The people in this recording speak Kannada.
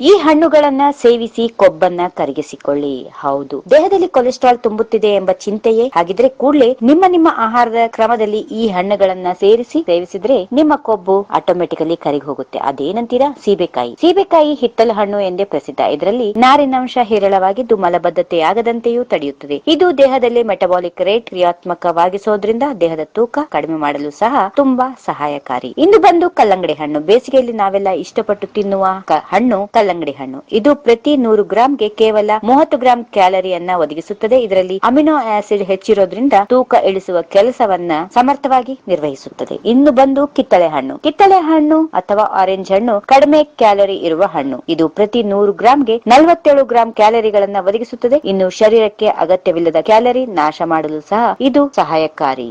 ಈ ಹಣ್ಣುಗಳನ್ನ ಸೇವಿಸಿ ಕೊಬ್ಬನ್ನ ಕರಗಿಸಿಕೊಳ್ಳಿ. ಹೌದು, ದೇಹದಲ್ಲಿ ಕೊಲೆಸ್ಟ್ರಾಲ್ ತುಂಬುತ್ತಿದೆ ಎಂಬ ಚಿಂತೆಯೇ ಹಾಗಿದ್ರೆ ಕೂಡಲೇ ನಿಮ್ಮ ನಿಮ್ಮ ಆಹಾರದ ಕ್ರಮದಲ್ಲಿ ಈ ಹಣ್ಣುಗಳನ್ನ ಸೇರಿಸಿ ಸೇವಿಸಿದ್ರೆ ನಿಮ್ಮ ಕೊಬ್ಬು ಆಟೋಮೆಟಿಕಲಿ ಕರಗಿ ಹೋಗುತ್ತೆ ಅದೇನಂತೀರಾ? ಸೀಬೆಕಾಯಿ. ಸೀಬೆಕಾಯಿ ಹಿತ್ತಲ ಹಣ್ಣು ಎಂದೇ ಪ್ರಸಿದ್ಧ. ಇದರಲ್ಲಿ ನಾರಿನಾಂಶ ಹೇರಳವಾಗಿದ್ದು ಮಲಬದ್ಧತೆ ಆಗದಂತೆಯೂ ತಡೆಯುತ್ತದೆ. ಇದು ದೇಹದಲ್ಲಿ ಮೆಟಬಾಲಿಕ್ ರೇಟ್ ಕ್ರಿಯಾತ್ಮಕವಾಗಿಸೋದ್ರಿಂದ ದೇಹದ ತೂಕ ಕಡಿಮೆ ಮಾಡಲು ಸಹ ತುಂಬಾ ಸಹಾಯಕಾರಿ. ಇಂದು ಬಂದು ಕಲ್ಲಂಗಡಿ ಹಣ್ಣು. ಬೇಸಿಗೆಯಲ್ಲಿ ನಾವೆಲ್ಲ ಇಷ್ಟಪಟ್ಟು ತಿನ್ನುವ ಹಣ್ಣು ಕಲ್ಲಂಗಡಿ ಹಣ್ಣು. ಇದು ಪ್ರತಿ ನೂರು ಗ್ರಾಂಗೆ ಕೇವಲ ಮೂವತ್ತು ಗ್ರಾಂ ಕ್ಯಾಲರಿಯನ್ನ ಒದಗಿಸುತ್ತದೆ. ಇದರಲ್ಲಿ ಅಮಿನೋ ಆಸಿಡ್ ಹೆಚ್ಚಿರೋದ್ರಿಂದ ತೂಕ ಇಳಿಸುವ ಕೆಲಸವನ್ನ ಸಮರ್ಥವಾಗಿ ನಿರ್ವಹಿಸುತ್ತದೆ. ಇನ್ನು ಬಂದು ಕಿತ್ತಳೆ ಹಣ್ಣು. ಕಿತ್ತಳೆ ಹಣ್ಣು ಅಥವಾ ಆರೆಂಜ್ ಹಣ್ಣು ಕಡಿಮೆ ಕ್ಯಾಲರಿ ಇರುವ ಹಣ್ಣು. ಇದು ಪ್ರತಿ ನೂರು ಗ್ರಾಂಗೆ ನಲವತ್ತೇಳು ಗ್ರಾಂ ಕ್ಯಾಲರಿಗಳನ್ನ ಒದಗಿಸುತ್ತದೆ. ಇನ್ನು ಶರೀರಕ್ಕೆ ಅಗತ್ಯವಿಲ್ಲದ ಕ್ಯಾಲರಿ ನಾಶ ಮಾಡಲು ಸಹ ಇದು ಸಹಾಯಕಾರಿ.